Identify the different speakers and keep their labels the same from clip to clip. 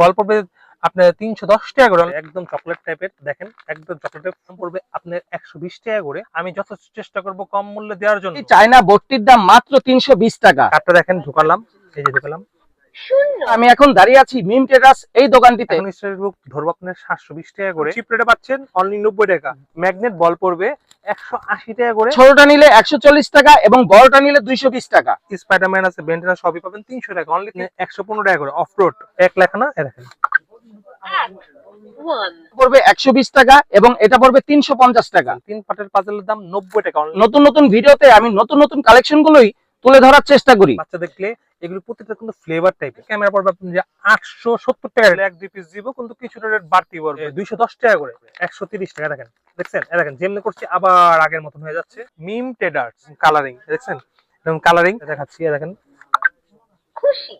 Speaker 1: বল পড়বে আপনার তিনশো দশ টাকা করে। একদম চকলেট টাইপের দেখেন একদম চকলেটের দাম পড়বে আপনার একশো বিশ টাকা করে। আমি যথেষ্ট চেষ্টা করব কম মূল্যে দেওয়ার জন্য।
Speaker 2: চায়না বোর্ডটির দাম মাত্র তিনশো বিশ টাকা।
Speaker 1: আপনার দেখেন ঢুকালাম এই যে ঢুকালাম।
Speaker 2: আমি এখন দাঁড়িয়ে আছি মিম টেরাস এই দোকানটিতে।
Speaker 1: বুক ধরবো আপনার সাতশো বিশ টাকা করে। চিপ রেটে পাচ্ছেন অনলি নব্বই টাকা। ম্যাগনেট বল পড়বে একশো আশি টাকা করে।
Speaker 2: ছোটটা নিলে একশো চল্লিশ টাকা এবং বড়টা নিলে দুইশো বিশ টাকা।
Speaker 1: স্পাইডারম্যান আছে বেন্টেনা সবই পাবেন তিনশো টাকা অনলি একশো পনেরো টাকা করে। অফ রোড এক লেখা না? এ দেখেন।
Speaker 2: পড়বে একশো বিশ টাকা এবং এটা পড়বে তিনশো পঞ্চাশ টাকা।
Speaker 1: তিন পাটের পাজলের দাম নব্বই টাকা
Speaker 2: নতুন নতুন ভিডিওতে আমি নতুন নতুন কালেকশন গুলোই তুলে ধরার চেষ্টা করি।
Speaker 1: বাচ্চা দেখলে এগুলো প্রত্যেকটা কিন্তু ফ্লেভার টাইপের ক্যামেরা পড়বে আপনি যে আটশো সত্তর টাকা এক দুই পিস দিব কিন্তু কিছুটা রেট বাড়তি পড়বে। দুইশো দশ টাকা করে। একশো তিরিশ টাকা দেখেন। দেখছেন? এ দেখেন যেমনি করছি আবার আগের মতন হয়ে যাচ্ছে। মিম টেডার্স কালারিং দেখছেন? কালারিং দেখাচ্ছি এ দেখেন।
Speaker 3: খুশি।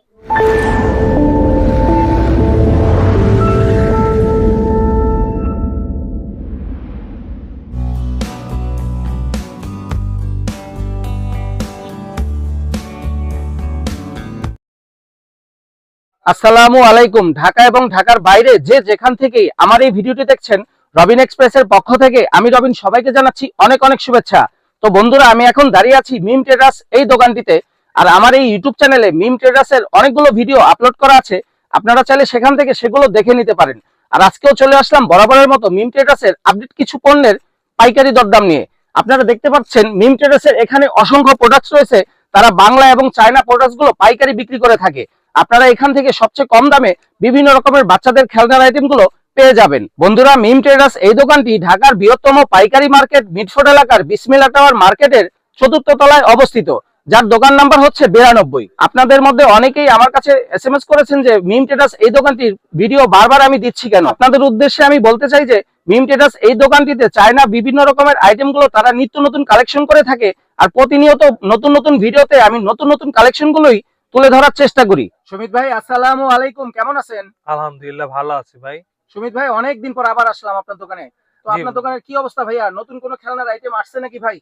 Speaker 2: আসসালামু আলাইকুম। ঢাকা এবং ঢাকার বাইরে যে যেখান থেকেই আমার এই ভিডিওটি দেখছেন, রবিন এক্সপ্রেসের পক্ষ থেকে আমি রবিন সবাইকে জানাচ্ছি অনেক অনেক শুভেচ্ছা। তো বন্ধুরা, আমি এখন দাঁড়িয়ে আছি মিম ট্রেডার্স এই দোকানটিতে আর আমার এই ইউটিউব চ্যানেলে মিম ট্রেডার্সের অনেকগুলো ভিডিও আপলোড করা আছে। আপনারা চাইলে সেখান থেকে সেগুলো দেখে নিতে পারেন। আর আজকেও চলে আসলাম বরাবরের মতো মিম ট্রেডার্সের আপডেট কিছু পণ্যের পাইকারি দরদাম নিয়ে। আপনারা দেখতে পাচ্ছেন মিম ট্রেডার্সের এখানে অসংখ্য প্রোডাক্টস রয়েছে। তারা বাংলা এবং চায়না প্রোডাক্টসগুলো পাইকারি বিক্রি করে থাকে। আপনারা এখান থেকে সবচেয়ে কম দামে বিভিন্ন রকমের বাচ্চাদের খেলনার আইটেমগুলো পেয়ে যাবেন। বন্ধুরা, মিম ট্রেডার্স এই দোকানটি ঢাকার বৃহত্তম পাইকারি মার্কেট মিটফোর্ড এলাকার বিসমিলা টাওয়ার মার্কেটের চতুর্থ তলায় অবস্থিত, যার দোকান নাম্বার হচ্ছে বিরানব্বই। আপনাদের মধ্যে অনেকেই আমার কাছে এস এম এস করেছেন যে, মিম ট্রেডার্স এই দোকানটির ভিডিও বারবার আমি দিচ্ছি কেন? আপনাদের উদ্দেশ্যে আমি বলতে চাই যে, মিম ট্রেডার্স এই দোকানটিতে চায়না বিভিন্ন রকমের আইটেমগুলো তারা নিত্য নতুন কালেকশন করে থাকে, আর প্রতিনিয়ত নতুন নতুন ভিডিওতে আমি নতুন নতুন কালেকশন গুলোই তুলে ধরার চেষ্টা করি। সুমিত ভাই আসসালামু আলাইকুম। কেমন আছেন?
Speaker 1: আলহামদুলিল্লাহ ভালো আছি ভাই।
Speaker 2: সুমিত ভাই অনেকদিন পর আবার আসলাম আপনার দোকানে। তো আপনার দোকানের কি অবস্থা ভাইয়া? নতুন কোনো খেলনার আইটেম আসছে নাকি ভাই?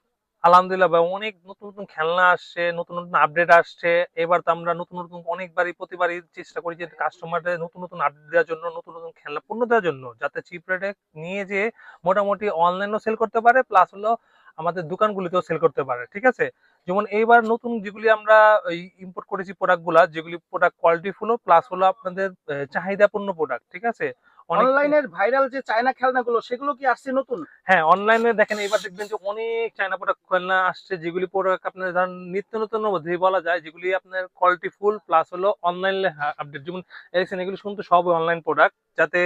Speaker 1: আলহামদুলিল্লাহ ভাই অনেক নতুন নতুন খেলনা আসছে নতুন নতুন আপডেট আসছে। এবার তো আমরা নতুন নতুন অনেকবারই প্রতিবারই চেষ্টা করি যে কাস্টমারদের নতুন নতুন আপডেট দেওয়ার জন্য নতুন নতুন খেলনা পণ্য দেওয়ার জন্য যাতে চিপ রেটে নিয়ে যে মোটামুটি অনলাইনেও সেল করতে পারে প্লাস হলো আমাদের দোকানগুলিতেও সেল করতে পারে, ঠিক আছে? যেমন এইবার নতুন যেগুলি আমরা ইম্পোর্ট করেছি প্রোডাক্টগুলা যেগুলি প্রোডাক্ট কোয়ালিটি ফুল প্লাস হলো আপনাদের চাহিদাপূর্ণ প্রোডাক্ট ঠিক আছে?
Speaker 2: অনলাইনের ভাইরাল যে চায়না খেলনাগুলো সেগুলো কি আসছে নতুন?
Speaker 1: হ্যাঁ অনলাইনে দেখেন এবার দেখবেন যে অনেক চায়না প্রোডাক্ট খেলনা আসছে যেগুলি প্রোডাক্ট আপনার ধরেন নিত্য নতুন মধ্যেই বলা যায় যেগুলি আপনার কোয়ালিটি ফুল প্লাস হলো অনলাইনে আপডেট যেমন দেখছেন এগুলি শুনতে সব অনলাইন প্রোডাক্ট যাতে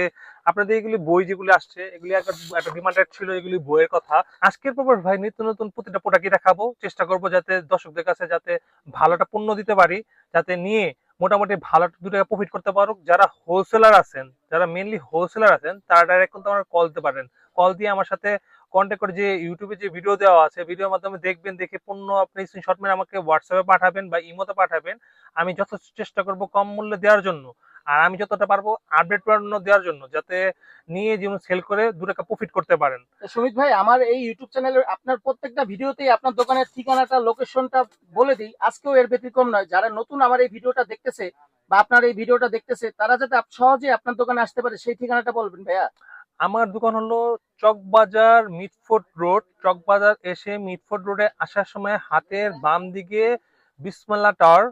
Speaker 1: আপনাদের এগুলি বই যেগুলি আসছে এগুলি একটা একটা ডিমান্ডেড ছিল এগুলি বইয়ের কথা। আজকের পর ভাই নিত্য নতুন প্রতিটা প্রোডাক্টই দেখাবো চেষ্টা করব যাতে দর্শকদের কাছে যাতে ভালোটা পণ্য দিতে পারি যাতে নিয়ে মোটামুটি ভালো দু টাকা প্রফিট করতে পারুক। যারা হোলসেলার আছেন, যারা মেনলি হোলসেলার আছেন, তারা ডাইরেক্ট কিন্তু আমার কল দিতে পারেন। কল দিয়ে আমার সাথে কন্ট্যাক্ট করে যে ইউটিউবে যে ভিডিও দেওয়া আছে ভিডিওর মাধ্যমে দেখবেন, দেখে পণ্য আপনি মেরে আমাকে হোয়াটসঅ্যাপে পাঠাবেন বা ইমোতে পাঠাবেন। আমি যথেষ্ট চেষ্টা করব কম মূল্যে দেওয়ার জন্য। আর আমি যতটা পারব আপডেট পণ্য দেওয়ার জন্য যাতে নিয়ে যেমন সেল করে দু টাকা প্রফিট করতে পারেন।
Speaker 2: সুমিত ভাই আমার এই ইউটিউব চ্যানেলের আপনার প্রত্যেকটা ভিডিওতেই আপনার দোকানের ঠিকানাটা লোকেশনটা বলে দিই। আজকেও এর ব্যতিক্রম নয়। যারা নতুন আমার এই ভিডিওটা দেখতেছে বা আপনার এই ভিডিওটা দেখতেছে তারা যাতে সহজে আপনার দোকানে আসতে পারে সেই ঠিকানাটা বলবেন ভাইয়া।
Speaker 1: আমার দোকান হলো চকবাজার মিটফোর্ট রোড। চকবাজার এসে মিটফোর্ট রোডে আসার সময় হাতের বাম দিকে বিসমাল্লা টাওয়ার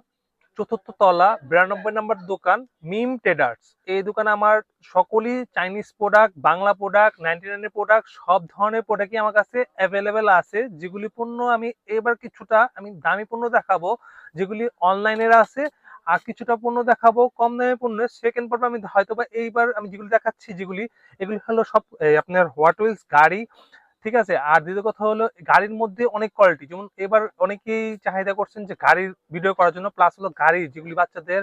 Speaker 1: চতুর্থ তলা, বিরানব্বই নম্বর দোকান, মিম ট্রেডার্স। এই দোকানে আমার সকলই Chinese product Bangla product ninety নাইনের প্রোডাক্ট সব ধরনের প্রোডাক্টই আমার কাছে অ্যাভেলেবেল আছে, যেগুলি পণ্য আমি এবার কিছুটা, আমি দামি পণ্য দেখাবো, যেগুলি অনলাইনের আছে, আর কিছুটা পণ্য দেখাবো, কম দামে পণ্য সেকেন্ড পর্বে আমি হয়তো বা এইবার আমি যেগুলি দেখাচ্ছি, যেগুলি, এগুলি হলো সব আপনার হোয়াট গাড়ি ঠিক আছে? আর দ্বিতীয় কথা হলো, গাড়ির মধ্যে অনেক কোয়ালিটি যেমন এবার অনেকেই চাহিদা করছেন যে গাড়ির ভিডিও করার জন্য প্লাস হলো গাড়ি, যেগুলি বাচ্চাদের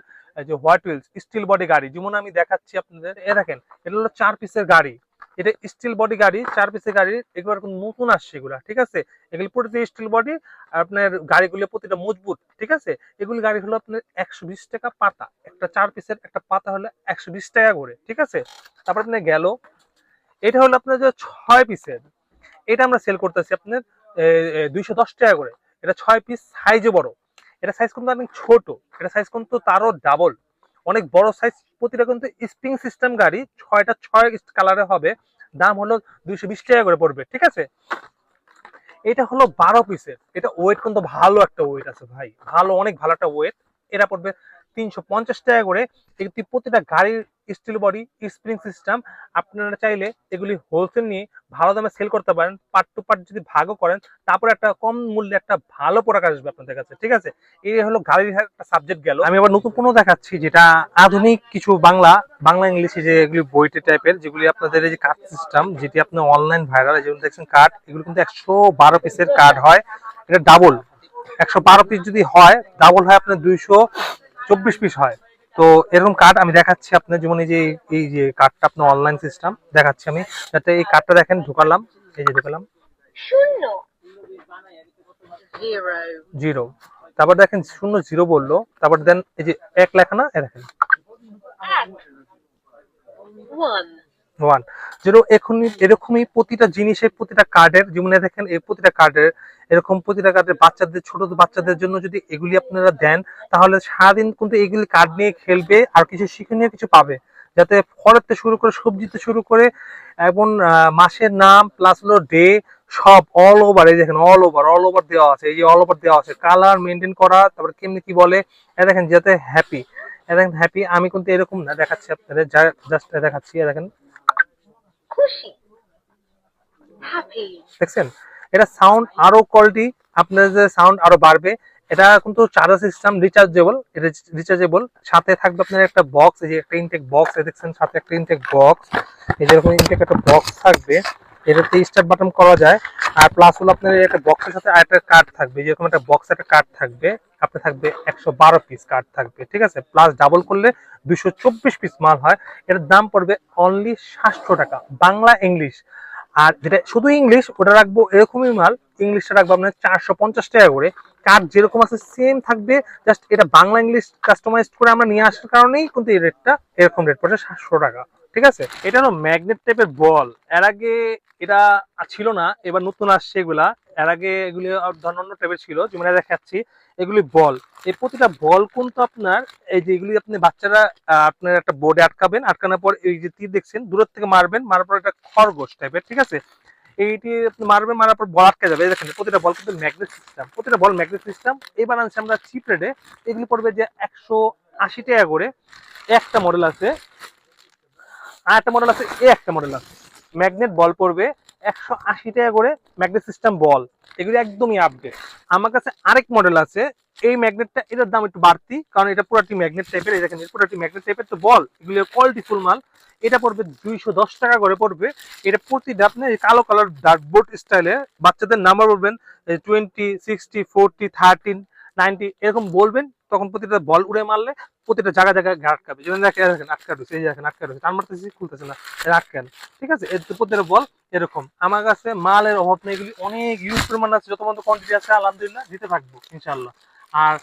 Speaker 1: যে হোয়াট হুইলস স্টিল বডি গাড়ি, যেমন আমি দেখাচ্ছি আপনাদের, এ দেখেন, এটা হলো চার পিসের গাড়ি, এটা স্টিল বডি গাড়ি, চার পিসের গাড়ি, এগুলো নতুন আসছে এগুলো, ঠিক আছে? এগুলি প্রতিটা স্টিল বডি আপনার গাড়িগুলো প্রতিটা মজবুত, ঠিক আছে? এগুলি গাড়ি হলো আপনার একশো বিশ টাকা পাতা, একটা চার পিসের একটা পাতা হলো একশো বিশ টাকা করে, ঠিক আছে? তারপর আপনার গেল, এটা হলো আপনার যে ছয় পিসের এটা আমরা সেল করতেছি আপনার দুইশো দশ টাকা করে। এটা ছয় পিস সাইজে বড়। এটা সাইজ কিন্তু অনেক ছোট। এটা সাইজ কিন্তু তারও ডাবল অনেক বড় সাইজ প্রতিটা কিন্তু স্প্রিং সিস্টেম গাড়ি ছয়টা ছয় কালারে হবে। দাম হলো দুইশো বিশ টাকা করে পড়বে, ঠিক আছে? এটা হলো বারো পিসের এটা ওয়েট কিন্তু ভালো একটা ওয়েট আছে ভাই। ভালো, অনেক ভালো একটা ওয়েট এটা পড়বে তিনশো পঞ্চাশ টাকা করে এগুলি প্রতিটা গাড়ির স্টিল বডি স্প্রিং সিস্টেম আপনারা চাইলে এগুলি হোলসেল নিয়ে ভালো দামে সেল করতে পারেন। পার্ট টু পার্ট যদি ভাগও করেন, তারপরে একটা কম মূল্যে একটা ভালো প্রোডাক্ট আসবে আপনাদের কাছে, ঠিক আছে? এই হলো গাড়ির একটা সাবজেক্ট গেল। আমি আবার নতুন কোনো দেখাচ্ছি যেটা আধুনিক কিছু বাংলা বাংলা ইংলিশে যে এগুলি বইটে টাইপের যেগুলি আপনাদের এই যে কার্ড সিস্টেম যেটি আপনি অনলাইন ভাইরাল যেগুলো দেখছেন কার্ড এগুলো কিন্তু একশো বারো পিসের কার্ড হয়। এটা ডাবল একশো বারো পিস যদি হয় ডাবল হয় আপনার দুইশো চব্বিশ পিস হয়। তো এরকম কার্ড আমি দেখাচ্ছি আপনার যেমন এই যে এই যে কার্ডটা আপনার অনলাইন সিস্টেম দেখাচ্ছি আমি। যাতে এই কার্ডটা দেখেন ঢুকালাম। এই যে ঢুকালাম।
Speaker 3: শূন্য।
Speaker 1: জিরো তারপর দেখেন শূন্য জিরো বলল। তারপর দেন এই যে এক লেখা না এ দেখেন।
Speaker 3: ওয়ান।
Speaker 1: যেরকম এখনই, এরকমই প্রতিটা জিনিসের প্রতিটা কার্ডের যেমন দেখেন, এই প্রতিটা কার্ডের এরকম প্রতিটা কার্ডের বাচ্চাদের, ছোট বাচ্চাদের জন্য যদি এগুলি আপনারা দেন, তাহলে সারাদিন কিন্তু এগুলি কার্ড নিয়ে খেলবে, আর কিছু শিক্ষণীয় কিছু পাবে। যাতে ফলের থেকে শুরু করে সবজিতে শুরু করে, এবং মাসের নাম প্লাস হলো ডে সব অল ওভার এই দেখেন অল ওভার অল ওভার দেওয়া আছে, এই যে অল ওভার দেওয়া আছে। কালার মেনটেন করা, তারপরে কেমনি কি বলে এ দেখেন, যাতে হ্যাপি এ দেখেন হ্যাপি আমি কিন্তু এরকম না দেখাচ্ছি আপনাদের জাস্ট দেখাচ্ছি এ দেখেন।
Speaker 3: খুশি। হ্যাপি
Speaker 1: দেখছেন? এটা সাউন্ড আরও কোয়ালিটি আপনাদের যে সাউন্ড আরও বাড়বে। এটা কিন্তু চার্জার সিস্টেম রিচার্জেবল রিচার্জেবল সাথে থাকবে আপনার একটা বক্স এই যে একটা ইনটেক বক্স দেখছেন, সাথে একটা ইনটেক বক্স এই যে এরকম ইনটেক একটা বক্স থাকবে। এটাতে স্টার্ট বাটন করা যায়। আর প্লাস হলো আপনার একটা বক্সের সাথে আরেকটা কার্ড থাকবে। যেরকম একটা বক্স একটা কার্ড থাকবে আপনার থাকবে একশো বারো পিস কার্ড থাকবে, ঠিক আছে? প্লাস ডাবল করলে দুশো চব্বিশ পিস মাল হয়। এটার দাম পড়বে অনলি সাতশো টাকা, বাংলা ইংলিশ আর যেটা শুধু ইংলিশ ওটা রাখব এরকমই মাল। ইংলিশটা রাখব আপনার চারশো পঞ্চাশ টাকা করে। কার্ড যেরকম আছে সেম থাকবে জাস্ট এটা বাংলা ইংলিশ কাস্টমাইজ করে আমরা নিয়ে আসার কারণেই কিন্তু এই রেটটা এরকম রেট পড়ছে সাতশো টাকা। ঠিক আছে? এটা হলো ম্যাগনেট টাইপের বল। এর আগে এটা ছিল না, এবার নতুন আসছে এগুলা। এর আগে এগুলি ধন্য টাইপের ছিল, যেমন দেখাচ্ছি। এগুলি বল। এই প্রতিটা বল কিন্তু আপনার, এই যে এগুলি আপনি বাচ্চারা আপনার একটা বোর্ডে আটকাবেন। আটকানোর পর এই যে তীর দেখছেন, দূরের থেকে মারবেন। মারার পর একটা খরগোশ টাইপের ঠিক আছে? এইটি আপনি মারবেন, মারার পর বল আটকে যাবে। দেখেন, প্রতিটা বল কিন্তু ম্যাগনেট সিস্টেম প্রতিটা বল ম্যাগনেট সিস্টেম এবার আনছি আমরা চিপ রেডে এগুলি পড়বে যে একশো আশি টাকা করে। একটা মডেল আছে। আর একটা মডেল আছে এ একটা মডেল আছে। ম্যাগনেট বল পড়বে একশো আশি টাকা করে ম্যাগনেট সিস্টেম বল এগুলি একদমই আপডেট আমার কাছে আরেক মডেল আছে, এই ম্যাগনেটটা এটার দাম একটু বাড়তি, কারণ এটা পুরাটি ম্যাগনেট টাইপের দেখেন পুরাটি ম্যাগনেট টাইপের তো বল এগুলি কোয়ালিটি ফুল মাল। এটা পড়বে দুইশো দশ টাকা করে পড়বে। এটা প্রতিটা আপনি কালো কালার ডার্টবোর্ড স্টাইলে বাচ্চাদের নাম্বার বলবেন twenty sixty forty thirteen ninety, এরকম বলবেন, তখন প্রতিটা বল উড়ে মারলে প্রতিটা জায়গা জায়গায় আটকাবে। যেমন দেখেন আটকা রয়েছে, এই দেখেন আটকা রয়েছে। টান মারতেছি খুলতেছে না আটকান ঠিক আছে? এর প্রতিটা বল এরকম। আমার কাছে মালের অভাব নেই, এগুলি অনেক ইউজ পরিমাণ আছে, যত মতো কোয়ান্টিটি আছে, আলহামদুলিল্লাহ, দিতে থাকব ইনশাল্লাহ আর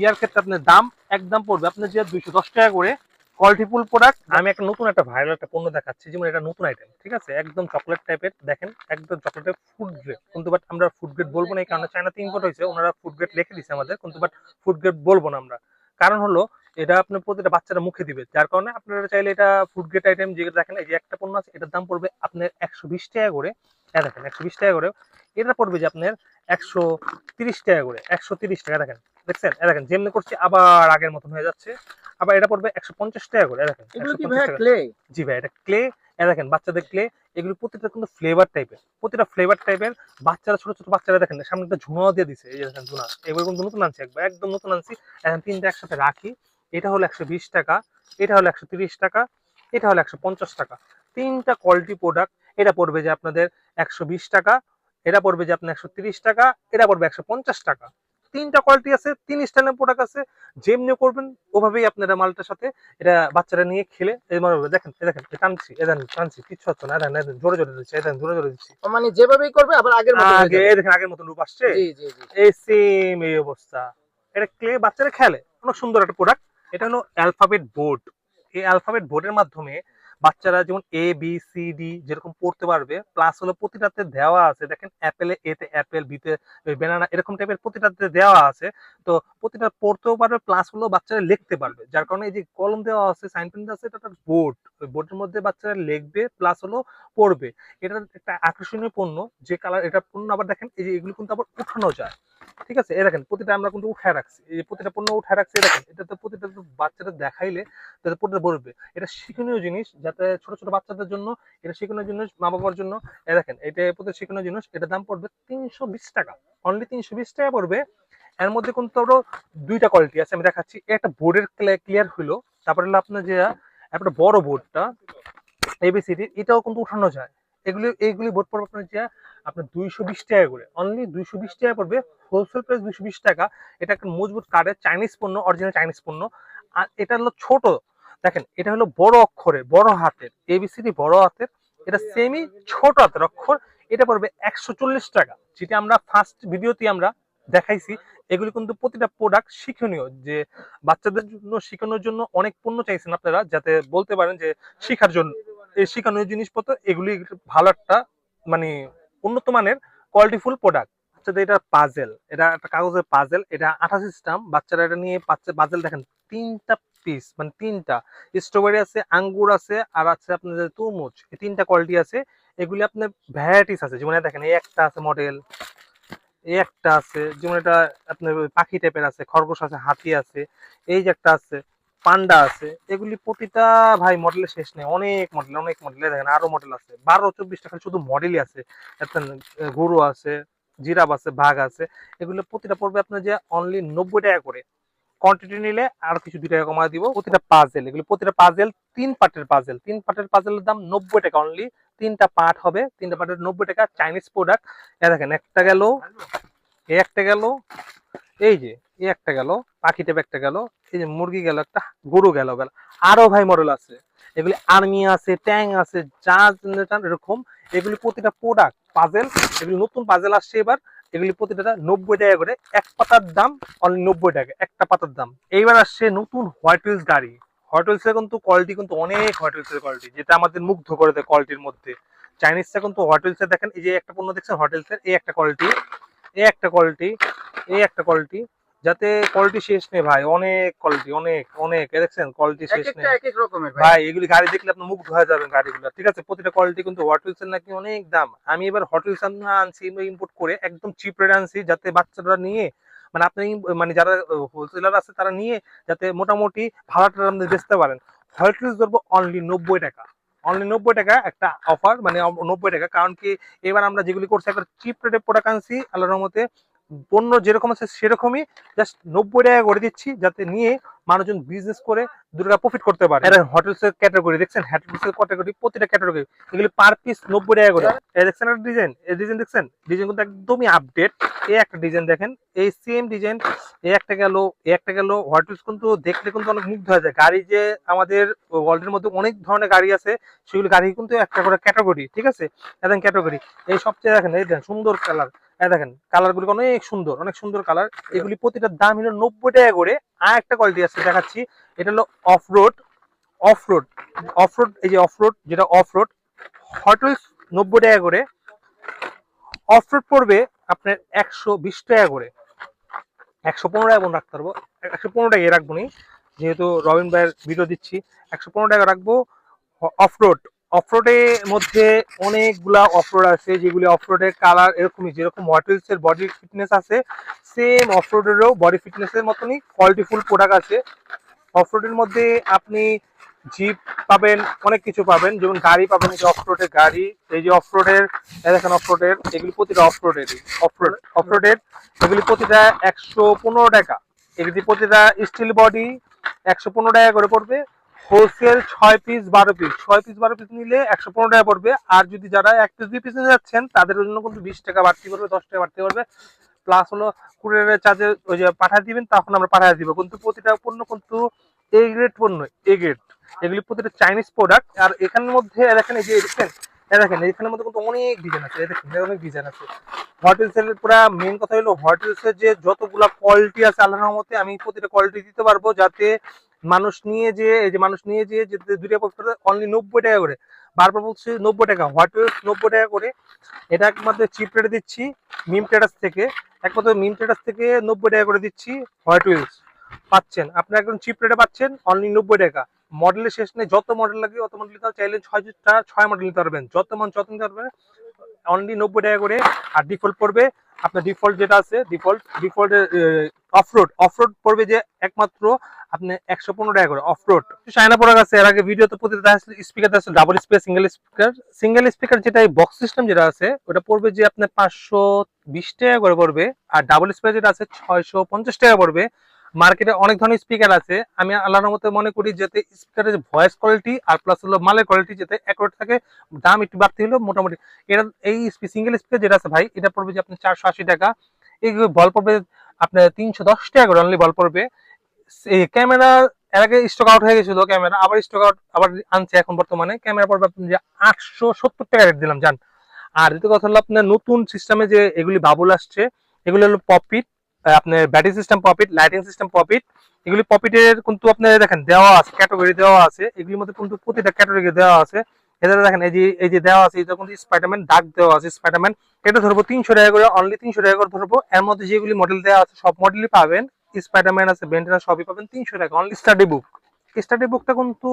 Speaker 1: ইয়ার ক্ষেত্রে আপনার দাম একদম পড়বে। আপনার যে দুইশো দশ টাকা করে কোয়ালিটিফুল প্রোডাক্ট আমি একটা নতুন একটা ভাইরাল একটা পণ্য দেখাচ্ছি, যেমন এটা নতুন আইটেম ঠিক আছে? একদম চকলেট টাইপের দেখেন, একদম চকলেটের ফুড গ্রেড কিন্তু বাট আমরা ফুড গ্রেড বলব না, এই কারণে চায়নাতে ইম্পোর্ট হয়েছে, ওনারা ফুড গ্রেড লিখে দিছে আমাদের, কিন্তু বাট ফুড গ্রেড বলব না আমরা। কারণ হলো, এটা আপনার প্রতিটা বাচ্চারা মুখে দিবে, যার কারণে আপনারা চাইলে এটা ফুড গ্রেড আইটেম যেটা দেখেন, এই যে একটা পণ্য আছে, এটার দাম পড়বে আপনার একশো বিশ টাকা করে এটা দেখেন একশো বিশ টাকা করে এটা পড়বে যে আপনার একশো তিরিশ টাকা করে একশো তিরিশ টাকা দেখেন দেখছেন? এ দেখেন যেমনি করছি আবার আগের মতন হয়ে যাচ্ছে। আবার এটা পড়বে একশো পঞ্চাশ টাকা করে এ দেখেন
Speaker 2: এগুলো কি
Speaker 1: 150
Speaker 2: ভাইয়া
Speaker 1: টাকা।
Speaker 2: ক্লে
Speaker 1: জি ভাই এটা ক্লে এ দেখেন বাচ্চাদের ক্লে এগুলো প্রতিটা কিন্তু ফ্লেভার টাইপের প্রতিটা ফ্লেভার টাইপের বাচ্চারা ছোট ছোট বাচ্চারা দেখেন সামনে একটা ঝুনাও দিয়ে দিছে এই যে দেখেন ঝুনা এগুলো কিন্তু নতুন আনছি একবার একদম নতুন আনছি। এখন তিনটা একসাথে রাখি এটা হলো একশো বিশ টাকা এটা হলো একশো তিরিশ টাকা এটা হলো একশো পঞ্চাশ টাকা। তিনটা কোয়ালিটি প্রোডাক্ট এটা পড়বে যে আপনাদের একশো বিশ টাকা এটা পড়বে যে আপনার একশো তিরিশ টাকা এটা পড়বে একশো পঞ্চাশ টাকা। তিনটা কোয়ালিটি আছে তিন স্টাইলের প্রোডাক্ট আছে যেমনি করবেন ওভাবেই আপনারা মালটার সাথে এটা বাচ্চারা নিয়ে খেলে। দেখেন দেখেন টানছি এ দেখেন টানছি কিচ্ছু হচ্ছে না এই দেখেন, জোরে জোরে দিচ্ছি এদান জোরে জোরে দিচ্ছি।
Speaker 2: মানে যেভাবেই করবে আবার আগের
Speaker 1: আগে দেখেন আগের মতন রূপ আসছে। এই সেম এই অবস্থা। এটা ক্লে বাচ্চারা খেলে। অনেক সুন্দর একটা প্রোডাক্ট এটা হলো অ্যালফাবেট বোর্ড এই অ্যালফাবেট বোর্ডের মাধ্যমে বাচ্চারা যেমন এ বি সি ডি যেরকম পড়তে পারবে প্লাস হলো প্রতিটাতে দেওয়া আছে, দেখেন অ্যাপেলে এতে অ্যাপেল বিতে বেনানা এরকম টাইপের প্রতিটাতে দেওয়া আছে, তো প্রতিটা পড়তেও পারবে প্লাস হলো বাচ্চারা লিখতে পারবে, যার কারণে এই যে কলম দেওয়া আছে সাইন পেন দেওয়া আছে, এটা একটা বোর্ড ওই বোর্ডের মধ্যে বাচ্চারা লিখবে প্লাস হলো পড়বে এটা একটা আকর্ষণীয় পণ্য, যে কালার এটা পণ্য আবার দেখেন, এই যে এগুলো কিন্তু আবার উঠানো যায়, ঠিক আছে? এই দেখেন, প্রতিটা আমরা কিন্তু উঠায় রাখছি, এই প্রতিটা পণ্য উঠায় রাখছি দেখেন এটা তো প্রতিটা তো বাচ্চারা দেখাইলে, তাদের প্রতিটা পড়বে এটা শিক্ষণীয় জিনিস যাতে ছোট ছোট বাচ্চাদের জন্য এটা শিক্ষণীয় জিনিস মা বাবার জন্য দেখেন, এটা প্রতি শিক্ষণীয় জিনিস এটার দাম পড়বে তিনশো বিশ টাকা। অনলি তিনশো বিশ টাকা পড়বে। এর মধ্যে কিন্তু দুইটা কোয়ালিটি আছে। আমি দেখাচ্ছি। একটা বোর্ডের ক্লিয়ার হইল। তারপরে হলো আপনার যে, একটা বড় বোর্ডটা এবিসিডি এটাও কিন্তু উঠানো যায়। এগুলি এইগুলি বোর্ড পড়বে আপনার যে, আপনার দুইশো বিশ টাকা করে। অনলি দুইশো বিশ টাকা পড়বে। হোলসেল প্রাইস দুইশো বিশ টাকা। এটা একটা মজবুত কার্ডের চাইনিজ পণ্য অরিজিনাল চাইনিজ পণ্য। আর এটা হলো ছোট। দেখেন, এটা হলো বড় অক্ষরে বড় হাতের এবিসিডি বড় হাতের, এটা সেমি ছোট হাতের অক্ষর, এটা পড়বে একশো চল্লিশ টাকা। যেটা আমরা ফার্স্ট ভিডিওতে আমরা দেখাইছি, এগুলি কিন্তু প্রতিটা প্রোডাক্ট শিক্ষণীয়, যে বাচ্চাদের জন্য, শেখানোর জন্য অনেক পণ্য চাইছেন আপনারা, যাতে বলতে পারেন যে শেখার জন্য। এই শেখানোর জিনিসপত্র, এগুলি ভালো একটা মানে উন্নত মানের কোয়ালিটিফুল প্রোডাক্ট বাচ্চাদের এটা পাজেল এটা একটা কাগজের পাজেল এটা আঠা সিস্টেম বাচ্চারা এটা নিয়ে পাচ্ছে পাজেল দেখেন, তিনটা পিস মানে তিনটা। স্ট্রবেরি আছে, আঙ্গুর আছে, আর আছে আপনাদের তরমুজ, এই তিনটা কোয়ালিটি আছে। এগুলি আপনার ভ্যারাইটিস আছে, যেমন দেখেন, এই একটা আছে মডেল এই একটা আছে, যেমন এটা আপনার পাখি টাইপের আছে, খরগোশ আছে, হাতি আছে, এই যে একটা আছে, পান্ডা আছে, এগুলি প্রতিটা ভাই মডেলের শেষ নেই। অনেক মডেল অনেক মডেল দেখেন আরও মডেল আছে। বারো চব্বিশ টাকা শুধু মডেলই আছে। গরু আছে, জিরাফ আছে, বাঘ আছে, এগুলো প্রতিটা পড়বে আপনার যে অনলি নব্বই টাকা করে। কোয়ান্টিটি নিলে আর কিছু দুই টাকা কমা দিব। প্রতিটা পাজেল এগুলো প্রতিটা পাজেল তিন পার্টের পাজেল তিন পার্টের পাজেলের দাম নব্বই টাকা অনলি তিনটা পার্ট হবে, তিনটা পার্টের নব্বই টাকা চাইনিজ প্রোডাক্ট এ দেখেন, একটা গেল একটা গেল, এই যে, এই একটা গেল, পাখি টেপ একটা গেল, এই যে মুরগি গেল, একটা গরু গেল গেল। আরও ভাই মডেল আছে। এগুলি আর্মি আছে ট্যাং আছে যা এরকম। এগুলি প্রতিটা প্রোডাক্ট পাজেল এগুলি নতুন পাজেল আসছে এবার। এগুলি প্রতিটা নব্বই টাকা করে। এক পাতার দাম অনলি নব্বই টাকা, একটা পাতার দাম। এইবার আসছে নতুন হোয়াইট হুইলস গাড়ি। হোয়াইট হুইলস এর কিন্তু কোয়ালিটি কিন্তু অনেক হোয়াইট হুইলস এর কোয়ালিটি যেটা আমাদের মুগ্ধ করে দেয় কোয়ালিটির মধ্যে। চাইনিজটা কিন্তু হোয়াইট হুইলস এর, দেখেন এই যে একটা পণ্য দেখছেন? হোয়াইট হুইলস এর এই একটা কোয়ালিটি এই একটা কোয়ালিটি এই একটা কোয়ালিটি যাতে কোয়ালিটি শেষ নেই ভাই অনেক কোয়ালিটি অনেক অনেক। দেখছেন কোয়ালিটি শেষ নেই।
Speaker 2: একটা এক এক রকমের ভাই।
Speaker 1: এগুলি গাড়ি দেখলে আপনি মুগ্ধ হয়ে যাবেন গাড়িগুলো। ঠিক আছে প্রতিটা কোয়ালিটি কিন্তু হট হুইলস এর নাকি অনেক দাম। আমি এবার হট হুইলস আনছি ইম্পোর্ট করে একদম চিপ রেট আনছি যাতে বাচ্চারা নিয়ে মানে আপনি মানে যারা হোলসেলার আছে তারা নিয়ে যাতে মোটামুটি ভাড়াটা আপনি বেচতে পারেন। হট হুইলস ধরবো অনলি নব্বই টাকা। অনলি নব্বই টাকা একটা অফার মানে নব্বই টাকা। কারণ কি এবার আমরা যেগুলি করছি একটা চিপ রেটে প্রোডাক্ট আনছি আল্লাহর রহমতে পণ্য যেরকম আছে সেরকমই জাস্ট নব্বই টাকা করে দিচ্ছি যাতে নিয়ে মানুষজন বিজনেস করে দু টাকা প্রফিট করতে পারে। এটা হোটেলস এর ক্যাটাগরি দেখছেন? হোটেলস এর ক্যাটাগরি প্রতিটা ক্যাটাগরি এগুলি পার পিস নব্বই টাকা করে। এই দেখছেন একটা ডিজাইন এই ডিজাইন দেখছেন? ডিজাইন কিন্তু একদমই আপডেট এই একটা ডিজাইন দেখেন। এই সেম ডিজাইন এই একটা গেল, এই একটা গেল। হোটেলস কিন্তু দেখলে কিন্তু অনেক মুগ্ধ হয়ে যায়। গাড়ি যে আমাদের ওয়ার্ল্ডের মধ্যে অনেক ধরনের গাড়ি আছে, সেগুলো গাড়ি কিন্তু একটা করে ক্যাটাগরি ঠিক আছে? দেখেন ক্যাটাগরি এই সবচেয়ে দেখেন, এই দেখেন, সুন্দর কালার এই দেখেন কালার গুলি অনেক সুন্দর অনেক সুন্দর কালার এগুলি প্রতিটার দাম হলো নব্বই টাকা করে। আর একটা কোয়ালিটি আছে, দেখাচ্ছি। এটা হলো off road off road off road এই যে অফ রোড যেটা অফ রোড হট হুইলস নব্বই টাকা করে। অফ রোড পড়বে আপনার একশো বিশ টাকা করে। একশো পনেরো টাকা রাখতে পারব। একশো পনেরো টাকা রাখব নি। যেহেতু রবিন ভাইয়ের ভিডিও দিচ্ছি, একশো পনেরো টাকা রাখব। অফ রোড অফরোডের মধ্যে অনেকগুলা অফরোড আছে, যেগুলি অফরোডের কালার এরকমই, যেরকম হোটেলস এর বডি ফিটনেস আছে সেম অফরোডেরও বডি ফিটনেসের মতনই কোয়ালিটিফুল প্রোডাক্ট আছে। অফরোডের মধ্যে আপনি জিপ পাবেন, অনেক কিছু পাবেন, যেমন গাড়ি পাবেন, এই যে অফরোডের গাড়ি, এই যে অফরোডের দেখেন অফরোডের এগুলি প্রতিটা অফরোডের অফরোড অফরোডের এগুলি প্রতিটা একশো পনেরো টাকা। এগুলি প্রতিটা স্টিল বডি একশো পনেরো টাকা করে পড়বে। হোলসেল ছয় পিস বারো পিস ছয় পিস বারো পিস নিলে একশো পনেরো টাকা পড়বে। আর যদি যারা এক পিস দুই পিস নিয়ে যাচ্ছেন, তাদের জন্য কিন্তু বিশ টাকা বাড়তি পড়বে, দশ টাকা বাড়তি পড়বে। প্লাস হলো কুরিয়ারের চার্জে ওই যে পাঠিয়ে দিবেন, তখন আমরা পাঠিয়ে দিব। কিন্তু প্রতিটা পণ্য কিন্তু এ গ্রেড পণ্য এ গ্রেড এগুলি প্রতিটা চাইনিজ প্রোডাক্ট আর এখানের মধ্যে দেখেন এই যে দেখেন দেখেন, এখানের মধ্যে কিন্তু অনেক ডিজাইন আছে। দেখেন অনেক ডিজাইন আছে। হোটেলসের পুরা মেন কথা হলো হোটেলসের যে যতগুলা কোয়ালিটি আছে, আল্লাহর রহমতে আমি প্রতিটা কোয়ালিটি দিতে পারব, যাতে মানুষ নিয়ে যে, এই যে মানুষ নিয়ে যে দুইটা পক্ষ অনলি নব্বই টাকা করে। বারবার বলছি নব্বই টাকা হোয়াট নব্বই টাকা করে? এটা একমাত্র চিপ রেটে দিচ্ছি মিম ট্রেডার্স থেকে। একমাত্র মিম ট্রেডার্স থেকে নব্বই টাকা করে দিচ্ছি হোয়াইট ওয়েলস পাচ্ছেন। আপনি একদম চিপ রেটে পাচ্ছেন অনলি নব্বই টাকা। মডেলের শেষ নেই, যত মডেল লাগে অত মডেল নিতে চাইলে ছয়টা ছয় মডেল নিতে পারবেন। যত মন যত নিতে পারবেন অনলি নব্বই টাকা করে। আর ডিফল্ট পড়বে আপনার ডিফল্ট যেটা আছে ডিফল্ট ডিফল্টের অফরোড অফরোড পড়বে যে একমাত্র আপনি একশো পনেরো টাকা করে অফরোড চায়না পড়া গেছে এর আগে ভিডিওতে প্রতিটা স্পিকার আছে double speaker single speaker single speaker যেটা, এই বক্স সিস্টেম যেটা আছে, ওটা পড়বে যে আপনার পাঁচশো বিশ টাকা করে পড়বে, আর ডাবল স্পিকার যেটা আছে, ছয়শো পঞ্চাশ টাকা পড়বে। মার্কেটে অনেক ধরনের স্পিকার আছে। আমি আল্লাহর মতে মনে করি যাতে স্পিকারের ভয়েস কোয়ালিটি আর প্লাস হলো মালের কোয়ালিটি যাতে অ্যাকুরেট থাকে, দাম একটু বাড়তি হলো মোটামুটি এটা এই সিঙ্গেল স্পিকার যেটা আছে ভাই, এটা পড়বে যে আপনার চারশো আশি টাকা। এই বল পড়বে আপনার তিনশো দশ টাকা করে অনলি বল পড়বে। এই ক্যামেরা এর আগে স্টক আউট হয়ে গেছিল ক্যামেরা আবার স্টক আউট আবার আনছে এখন বর্তমানে। ক্যামেরা পড়বে আপনি যে আটশো সত্তর টাকা রেট দিলাম, জান। আর দ্বিতীয় কথা হলো আপনার নতুন সিস্টেমে যে এগুলি বাবুল আসছে, এগুলি হলো পপিট আপনার battery system pop it lighting system pop it এগুলি পপিটের কিন্তু আপনার দেখেন দেওয়া আছে ক্যাটাগরি দেওয়া আছে, এগুলির মধ্যে কিন্তু প্রতিটা ক্যাটাগরি দেওয়া আছে। এদের দেখেন, এই যে এই যে দেওয়া আছে, এটা কিন্তু স্পাইডারম্যান ডাক দেওয়া আছে স্পাইডারম্যান এটা ধরবো তিনশো টাকা করে অনলি তিনশো টাকা করে ধরবো। এর মধ্যে যেগুলি মডেল দেওয়া আছে, সব মডেলই পাবেন। স্পাইডারম্যান আছে বেন্টেন সবই পাবেন, তিনশো টাকা অনলি স্টাডি বুক স্টাডি বুকটা কিন্তু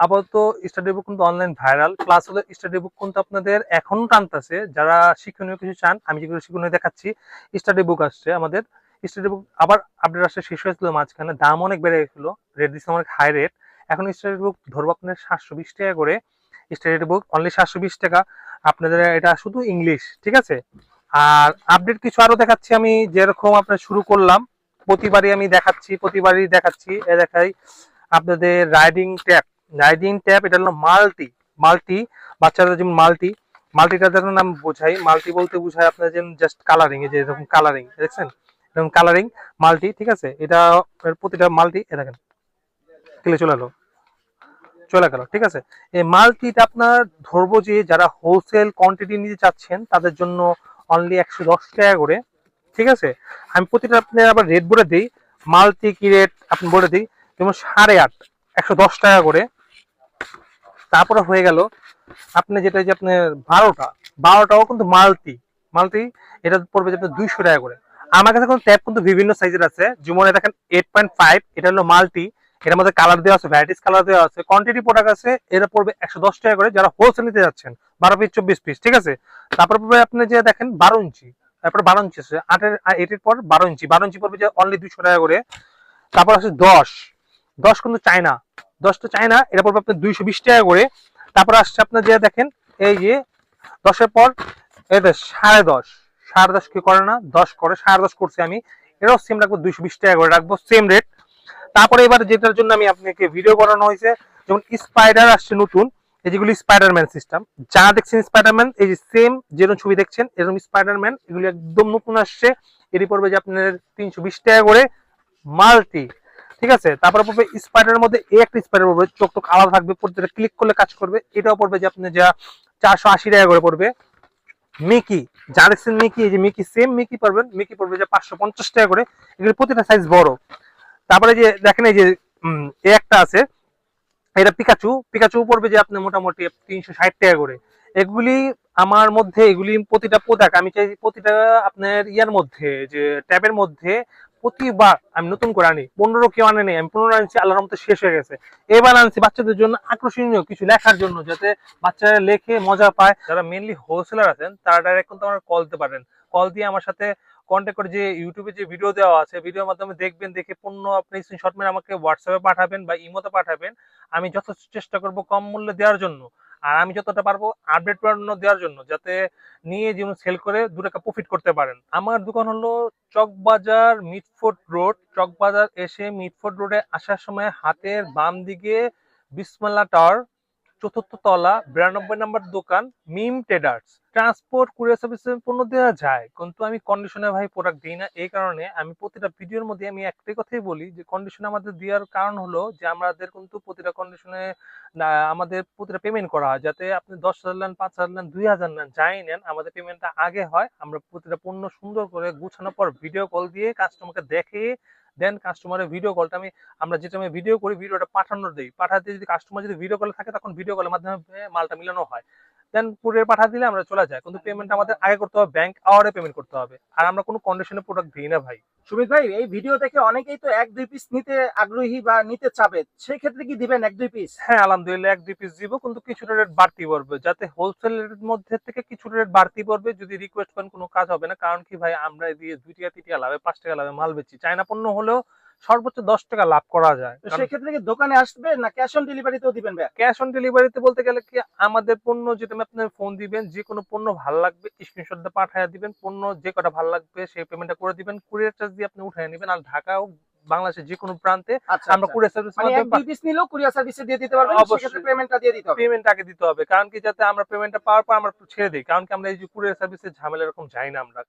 Speaker 1: আপাতত স্টাডি বুক কিন্তু অনলাইন ভাইরাল প্লাস হলো স্টাডি বুক কিন্তু আপনাদের এখনও টানতেছে। যারা শিক্ষণীয় কিছু চান, আমি যেগুলো শিক্ষণীয় দেখাচ্ছি স্টাডি বুক আসছে আমাদের। স্টাডি বুক আবার আপডেট আসছে শেষ হয়েছিল মাঝখানে, দাম অনেক বেড়ে গেছিল রেট দিচ্ছে অনেক হাই রেট এখন স্টাডি বুক ধরবো আপনার সাতশো বিশ টাকা করে। স্টেট বুক অনলি সাতশো বিশ টাকা। আপনাদের এটা শুধু ইংলিশ ঠিক আছে? আর আপডেট কিছু আরও দেখাচ্ছি আমি, যেরকম আপনার শুরু করলাম, প্রতিবারই আমি দেখাচ্ছি, প্রতিবারই দেখাচ্ছি, এ দেখাই আপনাদের রাইডিং ট্যাপ রাইডিং ট্যাপ এটা হলো মাল্টি মাল্টি বাচ্চাদের যেমন মাল্টি মাল্টিটা যেমন নাম বোঝাই মাল্টি বলতে বোঝায় আপনার যেমন জাস্ট কালারিং এই যে এরকম কালারিং দেখছেন? কালারিং মাল্টি ঠিক আছে? এটা প্রতিটা মাল্টি এ দেখেন। ক্লে চলে এলো। চলে গেল, ঠিক আছে? এই মাল্টিটা আপনার ধরবো যে যারা হোলসেল কোয়ান্টিটি নিতে চাচ্ছেন, তাদের জন্য অনলি একশো দশ টাকা করে, ঠিক আছে? আমি প্রতিটা আপনার আবার রেট বলে দিই। মাল্টি কি রেট আপনি বলে দিই, যেমন সাড়ে আট, একশো দশ টাকা করে। তারপরে হয়ে গেল, আপনি যেটা যে আপনার বারোটা, বারোটাও কিন্তু মাল্টি মাল্টি এটা পড়বে যে আপনার দুইশো টাকা করে। আমার কাছে ট্যাব কিন্তু বিভিন্ন সাইজের আছে। যেমন দেখেন এইট পয়েন্ট ফাইভ এটা হলো মাল্টি এটার মধ্যে কালার দেওয়া আছে ভ্যারাইটিস কালার দেওয়া আছে কোয়ান্টিটি প্রোডাক্ট আছে এটা পড়বে একশো দশ টাকা করে, যারা হোলসেল নিতে যাচ্ছেন, বারো পিস চব্বিশ পিস ঠিক আছে? তারপর পড়বে আপনি যে দেখেন বারো ইঞ্চি, তারপরে বারো ইঞ্চি আছে আটের এইটের পর বারো ইঞ্চি বারো ইঞ্চি পড়বে যে অনলি দুশো টাকা করে। তারপর আছে দশ দশ কিন্তু চায়না দশটা চায়না, এটা পড়বে আপনার দুইশো বিশ টাকা করে। তারপর আসছে আপনার যে দেখেন, এই যে দশের পর, এই সাড়ে দশ। সাড়ে দশ কি করে না, দশ করে, সাড়ে দশ করছি আমি। এটাও সেম রাখব, দুইশো বিশ টাকা করে রাখব সেম রেট তারপরে এবার যেটার জন্য আমি আপনাকে ভিডিও করানো হয়েছে, যেমন স্পাইডার আসছে নতুন, এই যেগুলি স্পাইডারম্যান সিস্টেম যা দেখছেন স্পাইডারম্যান এই যে সেম যেরকম ছবি দেখছেন, এরকম স্পাইডারম্যান এগুলি একদম নতুন আসছে। এটি পড়বে যে আপনার তিনশো বিশ টাকা করে মাল্টি ঠিক আছে? তারপরে পড়বে স্পাইডারের মধ্যে এই একটা স্পাইডার পড়বে চোখ টোক আলাদা থাকবে, প্রত্যেকটা ক্লিক করলে কাজ করবে। এটাও পড়বে যে আপনি যা চারশো আশি টাকা করে পড়বে। মিকি যা দেখছেন মিকি এই যে মিকি সেম মিকি পারবেন। মিকি পড়বে যে পাঁচশো পঞ্চাশ টাকা করে। এগুলো প্রতিটা সাইজ বড়। তারপরে যে দেখেন এই যে একটা আছে। এটা পিকাচু পিকাচু পড়বে যে আপনি মোটামুটি তিনশো ষাট টাকা করে। এগুলি আমার মধ্যে, এগুলি প্রতিটা প্রোডাক্ট, আমি চাই প্রতিটা আপনার ইয়ার মধ্যে, যে ট্যাবের মধ্যে প্রতিবার আমি নতুন করে আনি। পনেরো কেউ আনে নেই আমি পনেরো আনছি, আল্লাহর মতো শেষ হয়ে গেছে। এবার আনছি বাচ্চাদের জন্য আকর্ষণীয় কিছু লেখার জন্য, যাতে বাচ্চারা লেখে, মজা পায়। যারা মেনলি হোলসেলার আছেন, তারা ডাইরেক্ট কিন্তু আমার কল দিতে পারেন। কল দিয়ে আমার সাথে কন্ট্যাক্ট করে যে ইউটিউবে যে ভিডিও দেওয়া আছে ভিডিওর মাধ্যমে দেখবেন, দেখে পণ্য আপনি মেরে আমাকে হোয়াটসঅ্যাপে পাঠাবেন বা ইমোতে পাঠাবেন। আমি যথেষ্ট চেষ্টা করব কম মূল্যে দেওয়ার জন্য। আর আমি যতটা পারব আপডেট দেওয়ার জন্য, যাতে নিয়ে যেমন সেল করে দু টাকা প্রফিট করতে পারেন। আমার দোকান হলো চকবাজার মিটফোর্ট রোড। চকবাজার এসে মিটফোর্ট রোডে আসার সময় হাতের বাম দিকে বিসমাল্লা টাওয়ার চতুর্থ তলা, বিরানব্বই নম্বর দোকান, মিম ট্রেডার্স। ট্রান্সপোর্ট, কুরিয়ার সার্ভিসে পণ্য দেওয়া যায়। কিন্তু আমি কন্ডিশনে ভাই প্রোডাক্ট দিই না, এই কারণে আমি প্রতিটা ভিডিওর মধ্যে আমি একটাই কথাই বলি যে কন্ডিশনে আমাদের দেওয়ার কারণ হলো যে আমাদের কিন্তু প্রতিটা কন্ডিশনে আমাদের প্রতিটা পেমেন্ট করা হয়। যাতে আপনি দশ হাজার নেন, পাঁচ হাজার নেন, দুই হাজার নেন, যাই নেন, আমাদের পেমেন্টটা আগে হয়। আমরা প্রতিটা পণ্য সুন্দর করে গুছানোর পর ভিডিও কল দিয়ে কাস্টমারকে দেখে দেন কাস্টমারের ভিডিও কলটা আমি, আমরা যেটা আমি ভিডিও করি ভিডিওটা পাঠানোর দিই পাঠাতে যদি কাস্টমার যদি ভিডিও কলে থাকে, তখন ভিডিও কলের মাধ্যমে মালটা মিলানো হয়। দেন কুরিয়ার পাঠা দিলে আমরা চলে যাই। কিন্তু পেমেন্ট আমাদের আগে করতে হবে ব্যাংক আওয়ারে পেমেন্ট করতে হবে। আর আমরা কোনো কন্ডিশনে প্রোডাক্ট দিই না ভাই।
Speaker 2: সুমিত ভাই, এই ভিডিও দেখে অনেকেই তো এক দুই পিস নিতে আগ্রহী বা নিতে চাবে। সেক্ষেত্রে কি দিবেন এক দুই পিস
Speaker 1: হ্যাঁ আলহামদুলিল্লাহ এক দুই পিস দিব, কিন্তু কিছুটা রেট বাড়তি পড়বে। যাতে হোলসেলের মধ্যে থেকে কিছুটা রেট বাড়তি পড়বে, যদি রিকোয়েস্ট করেন কোনো কাজ হবে না। কারণ কি ভাই, আমরা দিয়ে দুই টাকা, তিন টাকা লাভে, পাঁচ টাকা লাভে মাল বেচি। চায়না পণ্য হলেও সর্বোচ্চ দশ টাকা লাভ করা যায়।
Speaker 2: সেক্ষেত্রে কি দোকানে আসবে না ক্যাশ অন ডেলিভারিতেও দিবেন ভাই
Speaker 1: ক্যাশ অন ডেলিভারিতে বলতে গেলে কি আমাদের পণ্য যেটা আপনি ফোন দিবেন যে কোনো পণ্য ভালো লাগবে স্ক্রিনশট দিয়ে পাঠিয়ে দিবেন পণ্য যে কটা ভালো লাগবে সেই পেমেন্টটা করে দিবেন কুরিয়ার চার্জ দিয়ে আপনি উঠিয়ে নেবেন। আর ঢাকাও বাংলাদেশের যে কোনো প্রান্তে
Speaker 2: আচ্ছা
Speaker 1: আমরা
Speaker 2: আচ্ছা।
Speaker 1: কুরিয়ার সার্ভিস
Speaker 2: মানে দুই পিস নিলেও কুরিয়ার সার্ভিসে দিয়ে দিতে পারবেন
Speaker 1: অবশ্যই।
Speaker 2: সেক্ষেত্রে পেমেন্টটা দিয়ে দিতে হবে।
Speaker 1: পেমেন্ট আগে দিতে হবে। কারণ কি যাতে আমরা পেমেন্টটা পাওয়ার পর আমরা ছেড়ে দিই। কারণ কি আমরা এই যে কুরিয়ার সার্ভিসের ঝামেলা এরকম যাই না আমরা।